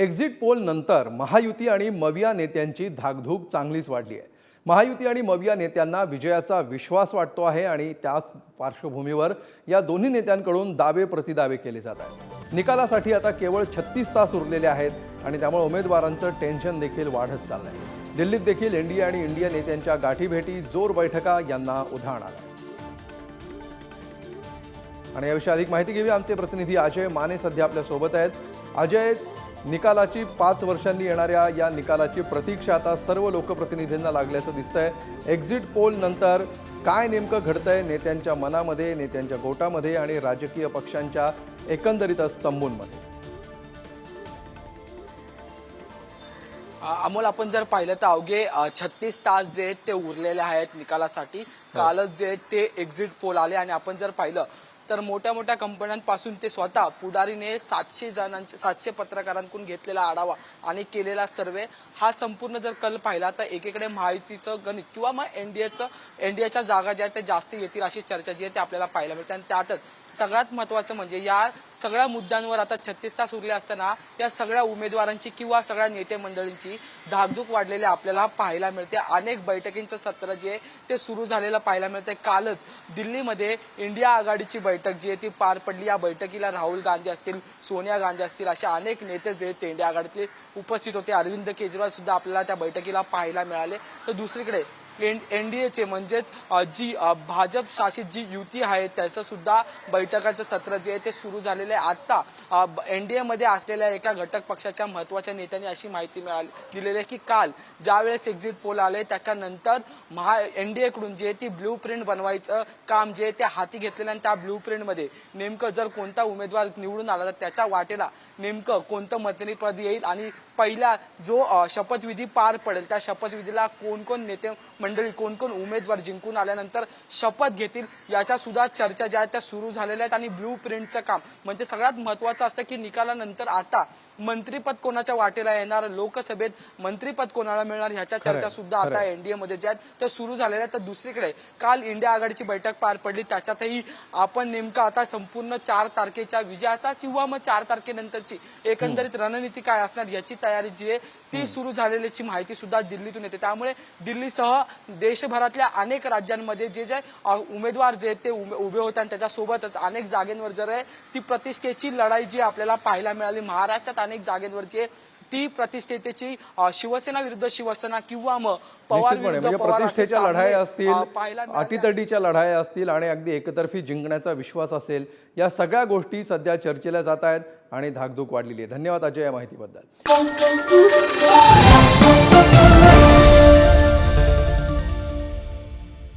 Exit poll नंतर महायुती आणि मविया नेत्यांची धाकधूक चांगलीच वाढली आहे. महायुती आणि मविया नेत्यांना विजयाचा विश्वास वाटतो आहे आणि त्याच पार्श्वभूमीवर या दोन्ही नेत्यांकडून दावे प्रतिदावे केले जात आहेत. निकालासाठी आता केवळ छत्तीस तास उरलेले आहेत आणि त्यामुळे उमेदवारांचं टेन्शन देखील वाढत चाललं आहे दिल्लीत देखील एनडीए आणि इंडिया नेत्यांच्या गाठीभेटी जोर बैठका यांना उधाण आलं. आणि याविषयी अधिक माहिती घेऊया. आमचे प्रतिनिधी अजय माने सध्या आपल्यासोबत आहेत. अजय निकालाची पाच वर्षांनी येणाऱ्या या निकालाची प्रतीक्षा आता सर्व लोकप्रतिनिधींना लागल्याचं दिसतंय. एक्झिट पोल नंतर काय नेमकं घडतंय नेत्यांच्या मनामध्ये नेत्यांच्या गोटामध्ये आणि राजकीय पक्षांच्या एकंदरीतच तंबूंमध्ये अ, अमोल आपण जर पाहिलं तर अवघे छत्तीस तास जे आहेत ते उरलेले आहेत निकालासाठी कालच जे आहेत ते एक्झिट पोल आले आणि आपण जर पाहिलं तर मोठ्या मोठ्या कंपन्यांपासून ते स्वतः पुढारीने सातशे जणांचे सातशे पत्रकारांकडून घेतलेला आढावा आणि केलेला सर्वे हा संपूर्ण जर कल पाहिला तर एकीकडे महायुतीचं गणित किंवा मग एनडीएचं एनडीएच्या जागा ज्या त्या जास्त येतील अशी चर्चा जी आहे ते आपल्याला पाहायला मिळते. आणि त्यातच सगळ्यात महत्वाचं म्हणजे या सगळ्या मुद्द्यांवर आता छत्तीस तास उरले असताना या सगळ्या उमेदवारांची किंवा सगळ्या नेते मंडळींची धाकधूक वाढलेली आपल्याला पाहायला मिळते. अनेक बैठकींचं सत्र जे ते सुरू झालेलं पाहायला मिळते कालच दिल्लीमध्ये इंडिया आघाडीची बैठक जी आहे ती पार पडली. या बैठकीला राहुल गांधी असतील सोनिया गांधी असतील असे अनेक नेते जे तेंडे आघाडीतले उपस्थित होते. अरविंद केजरीवाल सुद्धा आपल्याला त्या बैठकीला पाहायला मिळाले. तर दुसरीकडे एनडीएचे म्हणजेच जी भाजप शासित जी युती आहे त्याचं सुद्धा बैठकाचं सत्र जे आहे ते सुरू झालेलं आहे. आत्ता एन डी एमध्ये असलेल्या एका घटक पक्षाच्या महत्त्वाच्या नेत्यांनी अशी माहिती मिळाली दिलेली आहे की काल ज्यावेळेस एक्झिट पोल आले त्याच्यानंतर महा एन डी एकडून जे ती ब्ल्यू प्रिंट बनवायचं काम जे ते हाती घेतलेलं आणि त्या ब्ल्यू प्रिंटमध्ये नेमकं जर कोणता उमेदवार निवडून आला तर त्याच्या वाटेला नेमकं कोणतं मंत्रीपद येईल आणि पहिला जो शपथविधी पार पडेल त्या शपथविधीला कोण कोण नेते मंडळी कोण कोण उमेदवार जिंकून आल्यानंतर शपथ घेतील याच्या सुद्धा चर्चा ज्या आहेत त्या सुरू झालेल्या आहेत. आणि ब्ल्यू प्रिंटचं काम म्हणजे सगळ्यात महत्वाचं असतं की निकालानंतर आता मंत्रीपद कोणाच्या वाटेला येणार लोकसभेत मंत्रीपद कोणाला मिळणार ह्याच्या चर्चा सुद्धा आता. एनडीए मध्ये ज्या आहेत त्या सुरू झालेल्या आहेत. तर दुसरीकडे काल इंडिया आघाडीची बैठक पार पडली. त्याच्यातही आपण नेमकं आता संपूर्ण चार तारखेच्या विजयाचा किंवा मग चार तारखेनंतरची एकंदरीत रणनीती काय असणार याची तयारी जी आहे ती सुरू झालेल्याची माहिती सुद्धा दिल्लीतून येते. त्यामुळे दिल्लीसह देशभरातल्या अनेक राज्यांमध्ये जे जे उमेदवार जे आहेत ते उभे होते आणि त्याच्यासोबतच अनेक जागेंवर जर आहे ती प्रतिष्ठेची लढाई जी आपल्याला पाहायला मिळाली महाराष्ट्रात अनेक जागेंवर जी ती प्रतिष्ठेची अ, शिवसेना विरुद्ध शिवसेना किंवा मग पवार म्हणजे प्रतिष्ठेच्या लढाया अ, असतील. अटीतटीच्या लढाया असतील आणि अगदी एकतर्फी जिंकण्याचा विश्वास असेल या सगळ्या गोष्टी सध्या चर्चेला जात आहेत आणि धाकधूक वाढलेली आहे. धन्यवाद अजय या माहितीबद्दल.